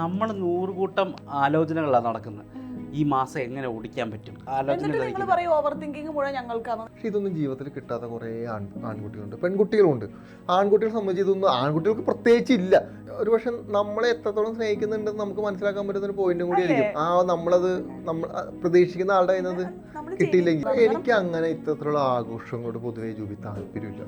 നമ്മൾ നൂറുകൂട്ടം ആലോചനകളാണ് നടക്കുന്നത്. ഈ മാസം എങ്ങനെ ഓടിക്കാൻ പറ്റും? പക്ഷെ ഇതൊന്നും ജീവിതത്തിൽ കിട്ടാത്ത കുറേ ആൺ ആൺകുട്ടികളുണ്ട്. പെൺകുട്ടികളുണ്ട്. ആൺകുട്ടികളെ സംബന്ധിച്ച് ഇതൊന്നും ആൺകുട്ടികൾക്ക് പ്രത്യേകിച്ച് ഇല്ല. ഒരു പക്ഷെ നമ്മളെ എത്രത്തോളം സ്നേഹിക്കുന്നുണ്ടെന്ന് നമുക്ക് മനസ്സിലാക്കാൻ പറ്റുന്ന ഒരു പോയിന്റും കൂടി ആയിരിക്കും. ആ നമ്മളത് നമ്മൾ പ്രതീക്ഷിക്കുന്ന ആളുടെ കയ്യിൽ നിന്ന് കിട്ടിയില്ലെങ്കിൽ എനിക്ക് അങ്ങനെ ഇത്തരത്തിലുള്ള ആഘോഷങ്ങളോട് പൊതുവേ ജൂബി താല്പര്യമില്ല.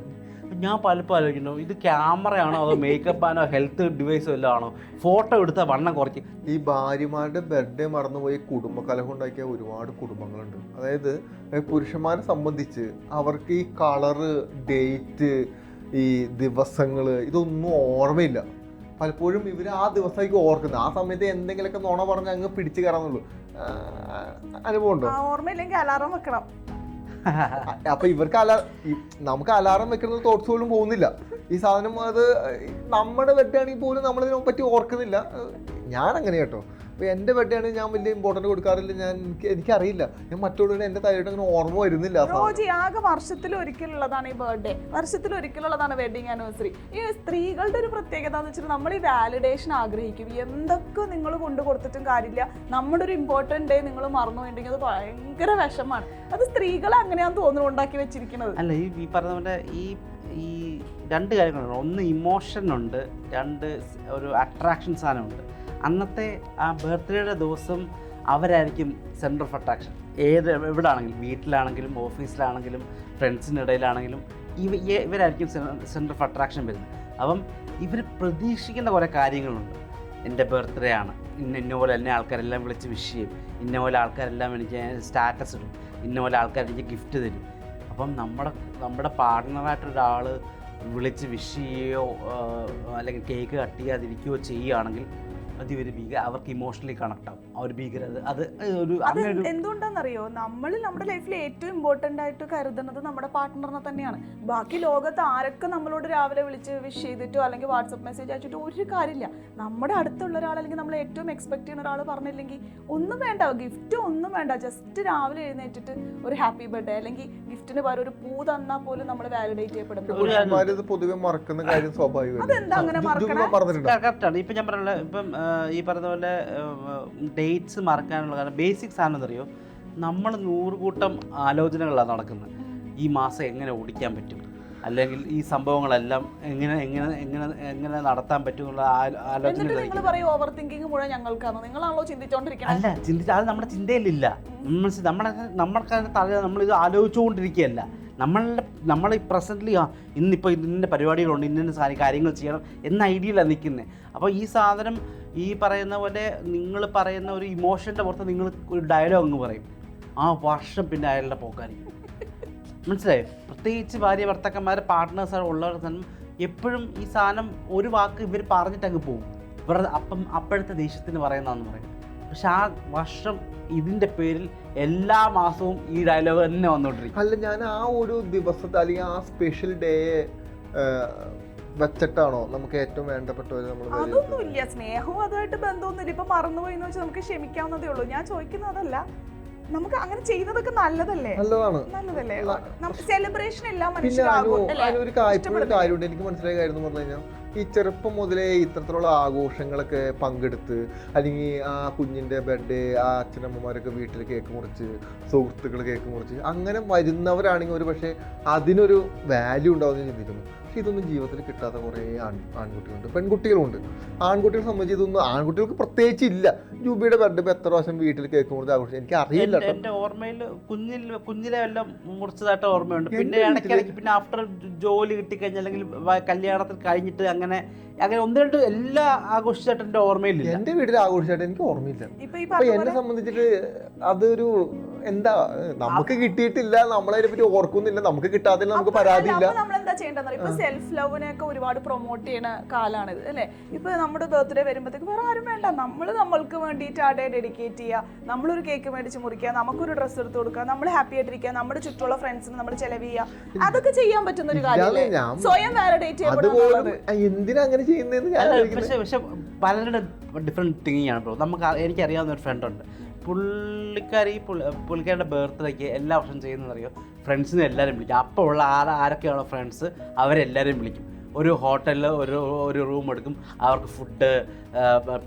ഞാൻ പലപ്പോൾ ആലോചിക്കുന്നു ഇത് ക്യാമറയാണോ അതോ മേക്കപ്പ് ആണോ ഹെൽത്ത് ഡിവൈസോ എല്ലാം ആണോ? ഫോട്ടോ എടുത്ത വണ്ണം കുറയ്ക്കും. ഈ ഭാര്യമാരുടെ ബർത്ത്ഡേ മറന്നുപോയി കുടുംബകലഹം ഉണ്ടാക്കിയ ഒരുപാട് കുടുംബങ്ങളുണ്ട്. അതായത് പുരുഷന്മാരെ സംബന്ധിച്ച് അവർക്ക് ഈ കളറ് ഡേറ്റ് ഈ ദിവസങ്ങൾ ഇതൊന്നും ഓർമ്മയില്ല. പലപ്പോഴും ഇവർ ആ ദിവസമായിരിക്കും ഓർക്കുന്നത്. ആ സമയത്ത് എന്തെങ്കിലുമൊക്കെ നുണ പറഞ്ഞ് അങ്ങ് പിടിച്ചു കയറാന്നുള്ളൂ. ആ, അനുഭവം ഉണ്ടോ ഓർമ്മയില്ലെങ്കിൽ അലാറം വെക്കണം. അപ്പൊ ഇവർക്ക് അലാ നമുക്ക് അലാറം വെക്കുന്ന തോട്ട്സ് പോലും പോകുന്നില്ല. ഈ സാധനം അത് നമ്മുടെ വെട്ടാണെങ്കിൽ പോലും നമ്മളിതിനെ പറ്റി ഓർക്കുന്നില്ല. ഞാൻ അങ്ങനെ കേട്ടോ. അപ്പൊ എന്റെ വെട്ടാണെങ്കിൽ ഞാൻ വലിയ ഇമ്പോർട്ടന്റ് കൊടുക്കാറില്ല. ഞാൻ എനിക്ക് എനിക്കറിയില്ല. ഞാൻ മറ്റുള്ളവരുടെ എന്റെ തലയിട്ട് അങ്ങനെ ഓർമ്മ വരുന്നില്ല. റോജി ആകെ വർഷത്തിൽ ഒരിക്കലുള്ളതാണ് ഈ ബർത്ത്ഡേ വർഷത്തിൽ ഒരിക്കലുള്ളതാണ് വെഡിങ് ആനിവേഴ്സറി ഈ സ്ത്രീകളുടെ ഒരു പ്രത്യേകത എന്ന് വെച്ചാൽ നമ്മൾ ഈ വാലിഡേഷൻ ആഗ്രഹിക്കും. എന്തൊക്കെ നിങ്ങൾ കൊണ്ടു കൊടുത്തിട്ടും കാര്യമില്ല. നമ്മുടെ ഒരു ഇമ്പോർട്ടന്റ് ഡേ നിങ്ങൾ മറന്നു പോയിട്ടുണ്ടെങ്കിൽ അത് ഭയങ്കര വിഷമാണ് അത് സ്ത്രീകൾ അങ്ങനെയാണ് തോന്നുന്നു ഉണ്ടാക്കി വെച്ചിരിക്കുന്നത്. അല്ല ഈ ഈ പറഞ്ഞ പോലെ ഈ ഈ രണ്ട് കാര്യങ്ങളുണ്ട്. ഒന്ന് ഇമോഷൻ ഉണ്ട് രണ്ട് ഒരു അട്രാക്ഷൻ സാധനമുണ്ട്. അന്നത്തെ ആ ബർത്ത്ഡേയുടെ ദിവസം അവരായിരിക്കും സെന്റർ ഓഫ് അട്രാക്ഷൻ ഏത് എവിടെ ആണെങ്കിലും വീട്ടിലാണെങ്കിലും ഓഫീസിലാണെങ്കിലും ഫ്രണ്ട്സിനിടയിലാണെങ്കിലും ഇവ ഇവരായിരിക്കും സെന്റർ ഓഫ് അട്രാക്ഷൻ വരുന്നത്. അപ്പം ഇവർ പ്രതീക്ഷിക്കുന്ന കുറേ കാര്യങ്ങളുണ്ട്. എന്റെ ബർത്ത്ഡേ ആണ്. ഇന്ന ഇന്ന പോലെ എന്നെ ആൾക്കാരെല്ലാം വിളിച്ച് വിഷ് ചെയ്യും. ഇന്ന പോലെ ആൾക്കാരെല്ലാം എനിക്ക് സ്റ്റാറ്റസ് ഇടും. ഇന്ന പോലെ ആൾക്കാർ എനിക്ക് ഗിഫ്റ്റ് തരും. അപ്പം നമ്മുടെ നമ്മുടെ പാർട്ട്ണറായിട്ടൊരാൾ വിളിച്ച് വിഷ് ചെയ്യുകയോ അല്ലെങ്കിൽ കേക്ക് കട്ട് ചെയ്യാതിരിക്കുകയോ ചെയ്യുകയാണെങ്കിൽ അത് ഇവർ അവർക്ക് ഇമോഷണലി കണക്ട് ഒരു ഭീകരത. അത് ഒരു അത് എന്തുകൊണ്ടാണെന്നറിയോ നമ്മൾ നമ്മുടെ ലൈഫിൽ ഏറ്റവും ഇമ്പോർട്ടന്റ് ആയിട്ട് കരുതുന്നത് നമ്മുടെ പാർട്ട്ണറിനെ തന്നെയാണ്. ബാക്കി ലോകത്ത് ആരൊക്കെ നമ്മളോട് രാവിലെ വിളിച്ച് വിഷ് ചെയ്തിട്ടോ അല്ലെങ്കിൽ വാട്സപ്പ് മെസ്സേജ് അയച്ചിട്ടോ ഒരു കാര്യമില്ല. നമ്മുടെ അടുത്തുള്ള ഒരാൾ അല്ലെങ്കിൽ നമ്മൾ ഏറ്റവും എക്സ്പെക്ട് ചെയ്യുന്ന ഒരാൾ പറഞ്ഞില്ലെങ്കിൽ ഒന്നും വേണ്ട. ഗിഫ്റ്റ് ഒന്നും വേണ്ട. ജസ്റ്റ് രാവിലെ എഴുന്നേറ്റിട്ട് ഒരു ഹാപ്പി ബർത്ത്ഡേ അല്ലെങ്കിൽ ഗിഫ്റ്റിന് പകരം ഒരു പൂ തന്നാൽ പോലും നമ്മൾ വാലിഡേറ്റ് ചെയ്യപ്പെടുന്നു പൊതുവെ മറക്കുന്ന കാര്യം അതെന്താ അങ്ങനെ മറക്കണേ? പറഞ്ഞിട്ടുണ്ടോ കറക്റ്റാണ്. ഇപ്പം ഞാൻ പറഞ്ഞ ഇപ്പം ഈ പറഞ്ഞ പോലെ ഡേറ്റ്സ് മറക്കാനുള്ള കാരണം ബേസിക് സാധനം എന്നറിയോ നമ്മൾ നൂറുകൂട്ടം ആലോചനകളാണ് നടക്കുന്നത്. ഈ മാസം എങ്ങനെ ഓടിക്കാൻ പറ്റും? അല്ലെങ്കിൽ ഈ സംഭവങ്ങളെല്ലാം എങ്ങനെ എങ്ങനെ എങ്ങനെ എങ്ങനെ നടത്താൻ പറ്റും എന്നുള്ള ആലോചന അല്ല ചിന്തിച്ച അത് നമ്മുടെ ചിന്തയിലില്ല. നമ്മുടെ നമ്മൾക്ക് തല നമ്മളിത് ആലോചിച്ചുകൊണ്ടിരിക്കുകയല്ല. നമ്മളുടെ നമ്മൾ ഈ പ്രസന്റ്ലി ആ ഇന്നിപ്പോൾ ഇന്ന പരിപാടികളുണ്ട് ഇന്ന കാര്യങ്ങൾ ചെയ്യണം എന്ന ഐഡിയയിലാണ് നിൽക്കുന്നത് അപ്പോൾ ഈ സാധനം ഈ പറയുന്ന പോലെ നിങ്ങൾ പറയുന്ന ഒരു ഇമോഷന്റെ പുറത്ത് നിങ്ങൾ ഒരു ഡയലോഗ് അങ്ങ് പറയും. ആ വർഷം പിന്നെ അയാളുടെ പോക്കായിരിക്കും. മനസ്സിലായോ? പ്രത്യേകിച്ച് ഭാര്യ ഭർത്താക്കന്മാരെ പാർട്ട്നേഴ്സ് ഉള്ളവർ തന്നെ എപ്പോഴും ഈ സാധനം ഒരു വാക്ക് ഇവർ പറഞ്ഞിട്ട് അങ്ങ് പോകും. ഇവരുടെ അപ്പം അപ്പോഴത്തെ ദേഷ്യത്തിന് പറയുന്നതെന്ന് പറയും. പക്ഷെ ആ വർഷം ഇതിന്റെ പേരിൽ എല്ലാ മാസവും ഈ ഡയലോഗ് തന്നെ വന്നുകൊണ്ടിരിക്കും. അല്ല ഞാൻ ആ ഒരു ദിവസത്തെ അല്ലെങ്കിൽ ആ സ്പെഷ്യൽ ഡേയെ വെച്ചിട്ടാണോ നമുക്ക് ഏറ്റവും വേണ്ടപ്പെട്ടവർ നമ്മൾ അതൊന്നുമില്ല. സ്നേഹവും അതുമായിട്ട് ബന്ധമൊന്നുമില്ല. ഇപ്പൊ മറന്നുപോയി എന്ന് വെച്ചാൽ നമുക്ക് ക്ഷമിക്കാവുന്നതേ ഉള്ളൂ. ഞാൻ ചോദിക്കുന്നതല്ല അതല്ല. നമുക്ക് അങ്ങനെ ചെയ്യുന്നതൊക്കെ നല്ലതല്ലേ? നല്ലതാണ്. നല്ലതല്ലേ? നമുക്ക് സെലിബ്രേഷൻ എല്ലാം പിന്നെ മനുഷ്യരാകും അല്ലേ? കാര്യം ഒരു? കാര്യമുണ്ട് എനിക്ക് മനസ്സിലായ കാര്യം എന്ന് പറഞ്ഞു കഴിഞ്ഞാൽ ഈ ചെറുപ്പം മുതലേ ഇത്തരത്തിലുള്ള ആഘോഷങ്ങളൊക്കെ പങ്കെടുത്ത് അല്ലെങ്കിൽ ആ കുഞ്ഞിന്റെ ബർത്ത്ഡേ ആ അച്ഛനമ്മമാരൊക്കെ വീട്ടിൽ കേക്ക് മുറിച്ച് സുഹൃത്തുക്കൾ കേക്ക് മുറിച്ച് അങ്ങനെ വരുന്നവരാണെങ്കിൽ ഒരു പക്ഷേ അതിനൊരു വാല്യൂ ഉണ്ടാവുമെന്ന് ചിന്തിക്കുന്നു. ഇതൊന്നും ജീവിതത്തിൽ കിട്ടാത്ത കുറേ ആൺ ആൺകുട്ടികളുണ്ട്. പെൺകുട്ടികളുണ്ട്. ആൺകുട്ടികളെ സംബന്ധിച്ച് ഇതൊന്നും ആൺകുട്ടികൾക്ക് പ്രത്യേകിച്ച് ഇല്ല. ജൂബിയുടെ ബർത്ത്ഡേ ഇപ്പോൾ എത്ര പ്രാവശ്യം വീട്ടിൽ കേക്ക് മുറിച്ച് ആഘോഷിച്ചു? എനിക്ക് അറിയില്ല എന്റെ ഓർമ്മയിൽ കുഞ്ഞിൽ കുഞ്ഞിലെ എല്ലാം മുറിച്ചതായിട്ട് ഓർമ്മയുണ്ട്. പിന്നെ ഇടയ്ക്കിടയ്ക്ക് പിന്നെ ആഫ്റ്റർ ജോലി കിട്ടിക്കഴിഞ്ഞാൽ അല്ലെങ്കിൽ കല്യാണത്തിൽ കഴിഞ്ഞിട്ട് അങ്ങനെ അങ്ങനെ ഒന്ന് രണ്ട് എല്ലാ ആഘോഷിച്ചായിട്ട് എന്റെ ഓർമ്മയില്ല എന്റെ വീട്ടിൽ ആഘോഷിച്ചായിട്ട് എനിക്ക് ഓർമ്മയില്ല. ഇപ്പൊ എന്നെ സംബന്ധിച്ചിട്ട് അതൊരു എന്താ നമുക്ക് കിട്ടിയിട്ടില്ല നമ്മളതിനെ പറ്റി ഓർക്കുന്നില്ല നമുക്ക് കിട്ടാതില്ല നമുക്ക് പരാതിയില്ല. ഇല്ല നമ്മൾ എന്താ ചെയ്യേണ്ടത് ഇപ്പൊ സെൽഫ് ലവിനെയൊക്കെ ഒരുപാട് പ്രൊമോട്ട് ചെയ്യുന്ന കാലാണിത് അല്ലെ? ഇപ്പൊ നമ്മുടെ ബർത്ത്ഡേ വരുമ്പോഴത്തേക്ക് വേറെ ആരും വേണ്ട. നമ്മൾ നമ്മൾക്ക് വേണ്ടിയിട്ട് ആ ഡേ ഡെഡിക്കേറ്റ് ചെയ്യുക നമ്മളൊരു കേക്ക് മേടിച്ച് മുറിക്കുക നമുക്കൊരു ഡ്രസ്സ് എടുത്ത് കൊടുക്കുക നമ്മൾ ഹാപ്പി ആയിട്ടിരിക്കുക നമ്മുടെ ചുറ്റുള്ള ഫ്രണ്ട്സിന് നമ്മൾ ചെലവ് ചെയ്യുക അതൊക്കെ ചെയ്യാൻ പറ്റുന്ന ഒരു കാര്യം സ്വയം വാലിഡേറ്റ് അതുപോലും എന്തിനാ അങ്ങനെ ചെയ്യുന്നതെന്ന് ഞാൻ പക്ഷെ പക്ഷെ പലരുടെ ഡിഫറെന്റ് തിങ്കിങ് ആണ് ബ്രോ നമുക്ക് എനിക്കറിയാവുന്ന ഒരു ഫ്രണ്ട് ഉണ്ട്. പുള്ളിക്കാരി പുള്ളി- പുള്ളിക്കാരുടെ ബർത്ത്ഡേക്ക് എല്ലാ വർഷം ചെയ്യുന്നതെന്നറിയോ? ഫ്രണ്ട്സിനെ എല്ലാവരും വിളിക്കും. അപ്പോൾ ഉള്ള ആര ആരൊക്കെയാണോ ഫ്രണ്ട്സ് അവരെല്ലാവരും വിളിക്കും. ഒരു ഹോട്ടലിൽ ഒരു ഒരു റൂം എടുക്കും അവർക്ക് ഫുഡ്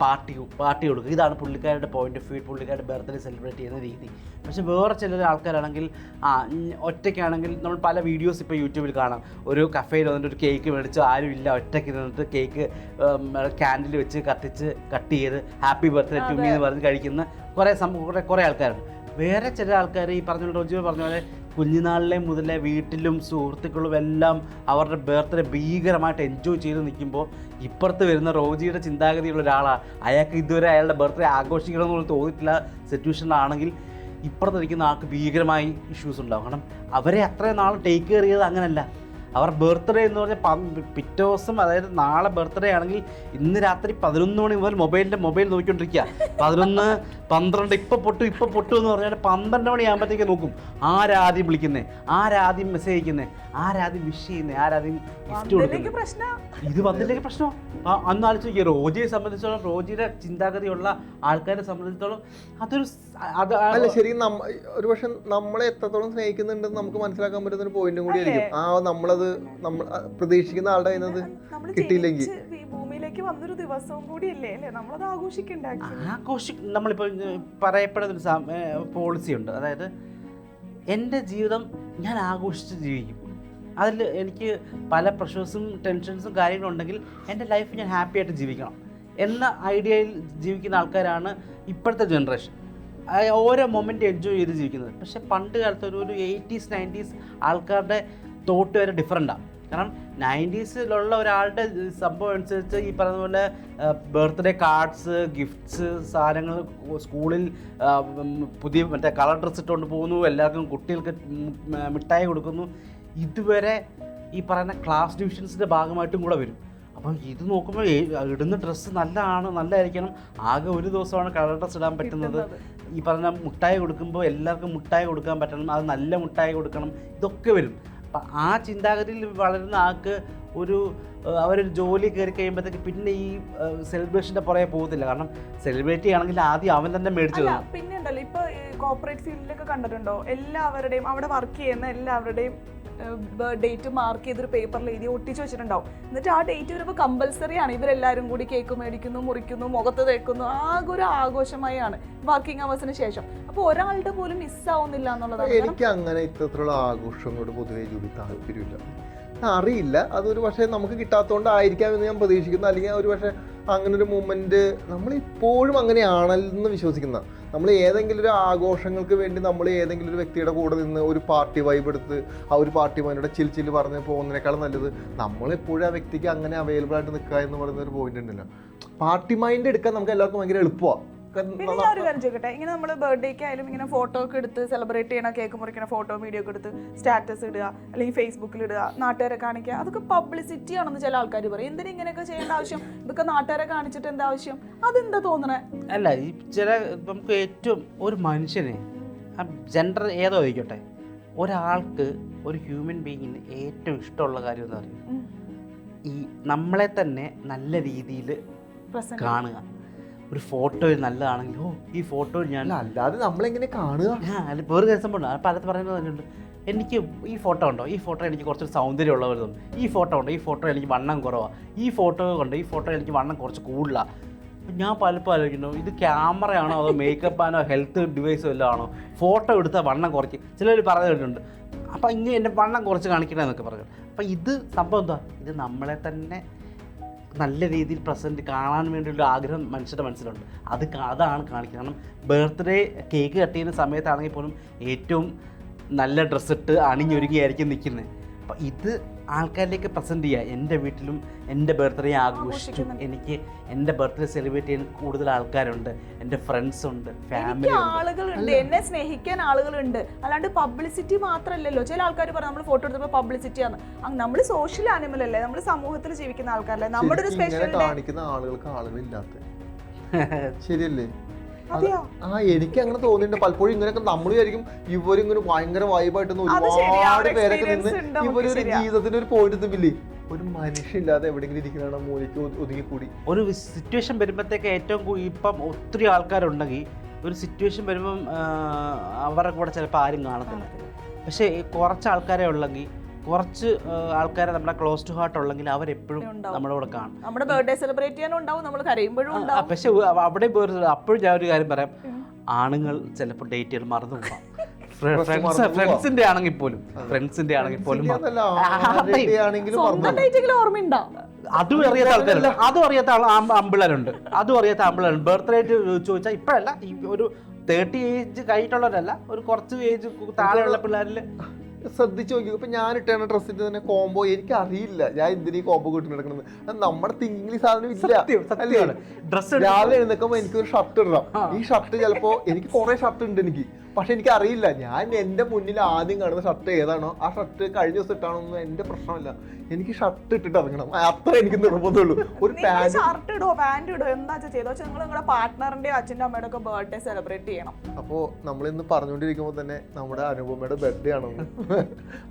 പാർട്ടി പാർട്ടി കൊടുക്കും. ഇതാണ് പുള്ളിക്കാരുടെ പോയിന്റ് ഓഫ് വ്യൂ പുള്ളിക്കാരുടെ ബർത്ത്ഡേ സെലിബ്രേറ്റ് ചെയ്യുന്ന രീതി. പക്ഷേ വേറെ ചില ആൾക്കാരാണെങ്കിൽ ആ ഒറ്റയ്ക്കാണെങ്കിൽ നമ്മൾ പല വീഡിയോസ് ഇപ്പോൾ യൂട്യൂബിൽ കാണാം. ഒരു കഫേയിൽ വന്നിട്ട് ഒരു കേക്ക് മേടിച്ച് ആരും ഇല്ല ഒറ്റയ്ക്ക് നിന്നിട്ട് കേക്ക് ക്യാൻഡിൽ വെച്ച് കത്തിച്ച് കട്ട് ചെയ്ത് ഹാപ്പി ബർത്ത്ഡേ ടു മീ എന്ന് പറഞ്ഞ് കഴിക്കുന്ന കുറേ സംഭവം കുറേ കുറേ ആൾക്കാരുണ്ട്. വേറെ ചില ആൾക്കാർ ഈ പറഞ്ഞ റോജു പറഞ്ഞ പോലെ കുഞ്ഞുനാളിലെ മുതലേ വീട്ടിലും സുഹൃത്തുക്കളും എല്ലാം അവരുടെ ബർത്ത്ഡേ ഭീകരമായിട്ട് എൻജോയ് ചെയ്ത് നിൽക്കുമ്പോൾ ഇപ്പുറത്ത് വരുന്ന റോജിയുടെ ചിന്താഗതിയുള്ള ഒരാളാണ് അയാൾക്ക് ഇതുവരെ അയാളുടെ ബർത്ത്ഡേ ആഘോഷിക്കണമെന്ന് തോന്നിയിട്ടില്ല സിറ്റുവേഷനിലാണെങ്കിൽ ഇപ്പുറത്ത് നിൽക്കുന്ന ആൾക്ക് ഭീകരമായി ഇഷ്യൂസ് ഉണ്ടാവും. കാരണം അവരെ അത്രയും നാൾ ടേക്ക് കെയർ ചെയ്തത് അങ്ങനല്ല. അവർ ബർത്ത്ഡേ എന്ന് പറഞ്ഞാൽ പിറ്റേ ദിവസം അതായത് നാളെ ബർത്ത്ഡേ ആണെങ്കിൽ ഇന്ന് രാത്രി പതിനൊന്ന് മണി മുതൽ മൊബൈലിന്റെ മൊബൈൽ നോക്കിക്കൊണ്ടിരിക്കുക പതിനൊന്ന് പന്ത്രണ്ട് ഇപ്പം പൊട്ടു ഇപ്പം പൊട്ടു എന്ന് പറഞ്ഞാൽ പന്ത്രണ്ട് മണിയാകുമ്പോഴത്തേക്ക് നോക്കും. ആരാദ്യം വിളിക്കുന്നത് ആരാദ്യം മെസ്സേജ് അയക്കുന്നത് ആരാദ്യം വിഷ് ചെയ്യുന്നത് ആരാദ്യം ഗിഫ്റ്റ് കൊടുക്കുന്നത് ഇത് വന്നില്ലെങ്കിൽ പ്രശ്നം? ആ, അന്ന് ആലോചിച്ച് നോക്കിയ റോജിയെ സംബന്ധിച്ചോളം റോജിയുടെ ചിന്താഗതിയുള്ള ആൾക്കാരെ സംബന്ധിച്ചോളം അതൊരു അത് അല്ല ശരി നമ്മ ഒരു പക്ഷെ നമ്മളെ എത്രത്തോളം സ്നേഹിക്കുന്നുണ്ടെന്ന് നമുക്ക് മനസ്സിലാക്കാൻ പറ്റുന്ന ഒരു പോയിന്റും കൂടി ആയിരിക്കും. ആ നമ്മളത് നമ്മൾ ആ, പ്രതീക്ഷിക്കുന്ന ആളുടെ കയ്യിൽ നിന്ന് കിട്ടിയില്ലെങ്കിൽ. ഭൂമിയിലേക്ക് വന്നൊരു ദിവസവും കൂടിയല്ലേ അല്ലേ? നമ്മളത് ആഘോഷിക്കണ്ട actually. ആഘോഷി നമ്മളിപ്പോൾ പറയപ്പെടുന്ന ഒരു പോളിസി ഉണ്ട്. അതായത് എന്റെ ജീവിതം ഞാൻ ആഘോഷിച്ച് ജീവിക്കും. അതിൽ എനിക്ക് പല പ്രഷേഴ്സും ടെൻഷൻസും കാര്യങ്ങളും ഉണ്ടെങ്കിൽ എന്റെ ലൈഫ് ഞാൻ ഹാപ്പി ആയിട്ട് ജീവിക്കണം എന്ന ഐഡിയയിൽ ജീവിക്കുന്ന ആൾക്കാരാണ് ഇപ്പോഴത്തെ ജനറേഷൻ ഓരോ മൊമെന്റ് എൻജോയ് ചെയ്ത് ജീവിക്കുന്നത്. പക്ഷേ പണ്ട് കാലത്ത് ഒരു ഒരു എയ്റ്റീസ് നയന്റീസ് ആൾക്കാരുടെ തോട്ട് വരെ ഡിഫറെന്റാണ് കാരണം നയന്റീസിലുള്ള ഒരാളുടെ സംഭവം അനുസരിച്ച് ഈ പറഞ്ഞ പോലെ ബർത്ത്ഡേ കാർഡ്സ് ഗിഫ്റ്റ്സ് സാധനങ്ങൾ സ്കൂളിൽ പുതിയ മറ്റേ കളർ ഡ്രസ്സ് ഇട്ടുകൊണ്ട് പോകുന്നു എല്ലാവർക്കും കുട്ടികൾക്ക് മിഠായി കൊടുക്കുന്നു. ഇതുവരെ ഈ പറയുന്ന ക്ലാസ് ഡിവിഷൻസിന്റെ ഭാഗമായിട്ടും കൂടെ വരും. അപ്പം ഇത് നോക്കുമ്പോൾ ഇടുന്ന ഡ്രസ്സ് നല്ലതാണ് നല്ലതായിരിക്കണം ആകെ ഒരു ദിവസമാണ് കളർ ഡ്രസ്സ് ഇടാൻ പറ്റുന്നത്. ഈ പറഞ്ഞ മുട്ടായി കൊടുക്കുമ്പോൾ എല്ലാവർക്കും മുട്ടായി കൊടുക്കാൻ പറ്റണം. അത് നല്ല മുട്ടായി കൊടുക്കണം. ഇതൊക്കെ വരും. അപ്പം ആ ചിന്താഗതിയിൽ വളരുന്ന ആൾക്ക് ഒരു അവരൊരു ജോലി കയറി കഴിയുമ്പോഴത്തേക്ക് പിന്നെ ഈ സെലിബ്രേഷന്റെ പുറകെ പോകത്തില്ല. കാരണം സെലിബ്രേറ്റ് ചെയ്യണമെങ്കിൽ ആദ്യം അവൻ തന്നെ മേടിച്ചു പിന്നെ ഉണ്ടല്ലോ ഇപ്പോൾ കോർപ്പറേറ്റ് ഫീൽഡിലൊക്കെ കണ്ടിട്ടുണ്ടോ? എല്ലാവരുടെയും അവിടെ വർക്ക് ചെയ്യുന്ന എല്ലാവരുടെയും ഡേറ്റ് മാർക്ക് ചെയ്തൊരു പേപ്പറിൽ എഴുതി ഒട്ടിച്ച് വെച്ചിട്ടുണ്ടാവും. എന്നിട്ട് ആ ഡേറ്റ് വരുമ്പോൾ കമ്പൽസറി ആണ്. ഇവരെല്ലാവരും കൂടി കേക്ക് മേടിക്കുന്നു മുറിക്കുന്നു മുഖത്ത് തേക്കുന്നു. ആകെ ഒരു ആഘോഷമായാണ് വർക്കിംഗ് അവേഴ്സിന് ശേഷം. അപ്പോൾ ഒരാളുടെ പോലും മിസ് ആവുന്നില്ല എന്നുള്ളതാണ്. എനിക്ക് അങ്ങനെ ഇത്തരത്തിലുള്ള ആഘോഷങ്ങളോട് പൊതുവേ ജോലി താല്പര്യമില്ല. അറിയില്ല. അതൊരു പക്ഷേ നമുക്ക് കിട്ടാത്തതുകൊണ്ടായിരിക്കാം എന്ന് ഞാൻ പ്രതീക്ഷിക്കുന്നു. അല്ലെങ്കിൽ ഒരു പക്ഷേ അങ്ങനെ ഒരു മൂമെന്റ് നമ്മൾ ഇപ്പോഴും അങ്ങനെയാണെന്ന് വിശ്വസിക്കുന്ന നമ്മൾ ഏതെങ്കിലും ഒരു ആഘോഷങ്ങൾക്ക് വേണ്ടി നമ്മൾ ഏതെങ്കിലും ഒരു വ്യക്തിയുടെ കൂടെ നിന്ന് ഒരു പാർട്ടി വൈബ് എടുത്ത് ആ ഒരു പാർട്ടി മൈനോടെ ചിൽ ചിൽ പറഞ്ഞ് പോകുന്നതിനേക്കാളും നല്ലത് നമ്മളെപ്പോഴും ആ വ്യക്തിക്ക് അങ്ങനെ അവൈലബിൾ ആയിട്ട് നിൽക്കുക എന്ന് പറയുന്ന ഒരു പോയിന്റ് ഉണ്ടല്ലോ. പാർട്ടി മൈൻഡ് എടുക്കാൻ നമുക്ക് എല്ലാവർക്കും ഭയങ്കര എളുപ്പമാണ് പിന്നെ ഞാൻ ഒരു കാര്യം ചോദിക്കട്ടെ? ഇങ്ങനെ നമ്മൾ ബർത്ത്ഡേക്ക് ആയാലും ഇങ്ങനെ ഫോട്ടോ ഒക്കെ എടുത്ത് സെലിബ്രേറ്റ് ചെയ്യണ കേക്ക് മുറിക്കണ ഫോട്ടോ വീഡിയോ ഒക്കെ എടുത്ത് സ്റ്റാറ്റസ് ഇടുക അല്ലെങ്കിൽ ഫേസ്ബുക്കിൽ ഇടുക നാട്ടുകാരെ കാണിക്കുക അതൊക്കെ പബ്ലിസിറ്റി ആണെന്ന് ചില ആൾക്കാർ പറയും. എന്തിനാ ഇങ്ങനെയൊക്കെ ചെയ്യേണ്ട ആവശ്യം? ഇതൊക്കെ നാട്ടുകാരെ കാണിച്ചിട്ട് എന്താ ആവശ്യം? അതെന്താ തോന്നണേ? അല്ല ഈ ചില നമുക്ക് ഏറ്റവും ഒരു മനുഷ്യനെ ജെൻഡർ ഏതോ ആയിക്കോട്ടെ ഒരാൾക്ക് ഒരു ഹ്യൂമൻ ബീങ്ങിന് ഏറ്റവും ഇഷ്ടമുള്ള കാര്യം എന്താ പറയുക ഈ നമ്മളെ തന്നെ നല്ല രീതിയിൽ. കാണുക. ഒരു ഫോട്ടോ നല്ലതാണെങ്കിൽ ഓ ഈ ഫോട്ടോ ഞാൻ അല്ല അല്ലാതെ നമ്മളെങ്ങനെ കാണുക? അല്ല വേറെ കാര്യം സംഭവം പലത്ത് പറയുന്നത് പറഞ്ഞിട്ടുണ്ട് എനിക്ക് ഈ ഫോട്ടോ ഉണ്ടോ? ഈ ഫോട്ടോ എനിക്ക് കുറച്ച് സൗന്ദര്യമുള്ളവർ തോന്നും ഈ ഫോട്ടോ ഉണ്ടോ? ഈ ഫോട്ടോ എനിക്ക് വണ്ണം കുറവാണ് ഈ ഫോട്ടോ കൊണ്ട്? ഈ ഫോട്ടോ എനിക്ക് വണ്ണം കുറച്ച് കൂടുതലാണ് ഞാൻ പലപ്പോൾ ആലോചിക്കുന്നു ഇത് ക്യാമറയാണോ അതോ മേക്കപ്പ് ആണോ ഹെൽത്ത് ഡിവൈസോ എല്ലാം ആണോ? ഫോട്ടോ എടുത്താൽ വണ്ണം കുറച്ച് ചിലർ പറഞ്ഞു കേട്ടിട്ടുണ്ട്. അപ്പം ഇങ്ങനെ എന്റെ വണ്ണം കുറച്ച് കാണിക്കണമെന്നൊക്കെ പറഞ്ഞു അപ്പോൾ ഇത് സംഭവം എന്താ? ഇത് നമ്മളെ തന്നെ നല്ല രീതിയിൽ പ്രസന്റ് കാണാൻ വേണ്ടിയുള്ള ആഗ്രഹം മനുഷ്യരുടെ മനസ്സിലുണ്ട്. അത് അതാണ് കാണിക്കുന്നത്. കാരണം ബർത്ത്ഡേ കേക്ക് കട്ട് ചെയ്യുന്ന സമയത്താണെങ്കിൽ പോലും ഏറ്റവും നല്ല ഡ്രസ്സിട്ട് അണിഞ്ഞൊരുങ്ങിയായിരിക്കും നിൽക്കുന്നത്. അപ്പം ഇത് ആൾക്കാരിലേക്ക് പ്രസന്റ് ചെയ്യുക എന്റെ വീട്ടിലും എന്റെ ബർത്ത്ഡേ ആഘോഷിച്ചു. എനിക്ക് എന്റെ ബർത്ത്ഡേ സെലിബ്രേറ്റ് ചെയ്യാൻ കൂടുതൽ ആൾക്കാരുണ്ട്. എന്റെ ഫ്രണ്ട്സ് ഉണ്ട് ഫാമിലി ആളുകളുണ്ട്. എന്നെ സ്നേഹിക്കാൻ ആളുകളുണ്ട്. അല്ലാണ്ട് പബ്ലിസിറ്റി മാത്രമല്ലല്ലോ ചില ആൾക്കാർ പറഞ്ഞു നമ്മൾ ഫോട്ടോ എടുത്തപ്പോൾ പബ്ലിസിറ്റി ആണ്. നമ്മൾ സോഷ്യൽ ആനിമൽ അല്ലേ? നമ്മൾ സമൂഹത്തിൽ ജീവിക്കുന്ന ആൾക്കാരല്ലേ? നമ്മുടെ ഒരു സ്പെഷ്യൽ കാണിക്കുന്ന ആളുകൾക്ക് ആളുകളില്ലാത്ത. ശരിയല്ലേ? ആ എനിക്ക് അങ്ങനെ തോന്നിയിട്ടുണ്ട്. പലപ്പോഴും ഇങ്ങനെയൊക്കെ നമ്മൾ വിചാരിക്കും ഇവരിങ്ങനെ ഭയങ്കര വൈബായിട്ട് ഒരുപാട് ഒരു പേരൊക്കെ നിന്ന് ഇവരൊരു. ജീവിതത്തിന് ഒരു പോയിട്ട് എത്തുമ്പില്ലേ ഒരു മനുഷ്യല്ലാതെ എവിടെയെങ്കിലും ഇരിക്കുന്നതാണ് മൂലയ്ക്ക് ഒതുങ്ങി കൂടി ഒരു സിറ്റുവേഷൻ വരുമ്പോഴത്തേക്ക് ഏറ്റവും ഇപ്പം ഒത്തിരി ആൾക്കാരുണ്ടെങ്കിൽ ഒരു സിറ്റുവേഷൻ വരുമ്പം അവരുടെ കൂടെ ചിലപ്പോൾ ആരും കാണത്തില്ല. പക്ഷേ കുറച്ച് ആൾക്കാരെ ഉള്ളെങ്കിൽ കുറച്ച് ആൾക്കാരെ നമ്മുടെ ക്ലോസ് ടു ഹാർട്ട് ഉള്ളെങ്കിൽ അവരെപ്പോഴും എപ്പോഴും നമ്മുടെ കൂടെ കാണും. നമ്മുടെ ബർത്ത്ഡേ സെലിബ്രേറ്റ് ചെയ്യാനും ഉണ്ടാവും നമ്മൾ കരയുമ്പോഴും പക്ഷെ അവിടെ പോയി അപ്പോഴും ഞാൻ ഒരു കാര്യം പറയാം. ആണുങ്ങൾ ചിലപ്പോൾ ഡേറ്റുകൾ മറന്നു പോകാം ഫ്രണ്ട്സ് ഫ്രണ്ട്സിന്റെ ആണെങ്കിൽ പോലും ഫ്രണ്ട്സിന്റെ ആണെങ്കിൽ പോലും അതെ. അറിയാത്ത ആൾക്കാരുണ്ട്. അതും അറിയാത്ത അമ്പിളരുണ്ട്. അതും അറിയാത്ത അമ്പിളരുണ്ട്. ബർത്ത് ഡേറ്റ് ചോദിച്ചാൽ ഇപ്പോഴല്ല. ഈ ഒരു തേർട്ടി ഏജ് കഴിഞ്ഞിട്ടുള്ളവരല്ല. ഒരു കുറച്ച് ഏജ് താഴെയുള്ള പിള്ളേരിൽ ശ്രദ്ധിച്ചു നോക്കി ഇപ്പൊ ഞാൻ ഇട്ടാണ് ഡ്രസ്സിന്റെ തന്നെ കോംബോ എനിക്ക് അറിയില്ല ഞാൻ എന്തിനീ കോംബോ കിട്ടി നടക്കുന്നത് അത് നമ്മുടെ തിങ്കിങ്ങിൽ സാധനം ഇല്ല. രാവിലെ എഴുന്നേക്കുമ്പോ എനിക്ക് ഒരു ഷർട്ട് ഇടണം ഈ ഷർട്ട് ചിലപ്പോ എനിക്ക് കുറെ ഷർട്ട് ഉണ്ട് എനിക്ക്. പക്ഷെ എനിക്ക് അറിയില്ല ഞാൻ എന്റെ മുന്നിൽ ആദ്യം കാണുന്ന ഷർട്ട് ഏതാണോ ആ ഷർട്ട് കഴിഞ്ഞ ദിവസം ഇട്ടാണോന്ന് എന്റെ പ്രശ്നമല്ല. എനിക്ക് ഷർട്ട് ഇട്ടിട്ട് ഇറങ്ങണം. അത്ര എനിക്ക് നിർബന്ധമുള്ളൂ. ഒരു ഷർട്ട് ഇടോ പാന്റ് ഇടോ എന്താ ചെയ്തോ പക്ഷെ നിങ്ങൾ നിങ്ങളുടെ പാർട്ട്ണറിന്റെ അച്ഛന്റെ അമ്മയുടെ ഒക്കെ ബർത്ത്ഡേ സെലിബ്രേറ്റ് ചെയ്യണം. അപ്പോ നമ്മൾ ഇന്ന് പറഞ്ഞുകൊണ്ടിരിക്കുമ്പോൾ തന്നെ നമ്മുടെ അനുപമയുടെ ബർത്ത്ഡേ ആണോ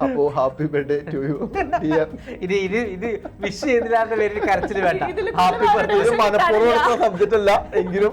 അപ്പോ happy birthday to you dear ഇത് ഇത് ഇത് വിഷ് ചെയ്തില്ലാത്ത പേരിൽ കരച്ചിൽ വേണ്ട. ഹാപ്പി ബർത്ത്ഡേ മനഃപൂർവം സബ്ജക്റ്റ് അല്ല എങ്കിലും.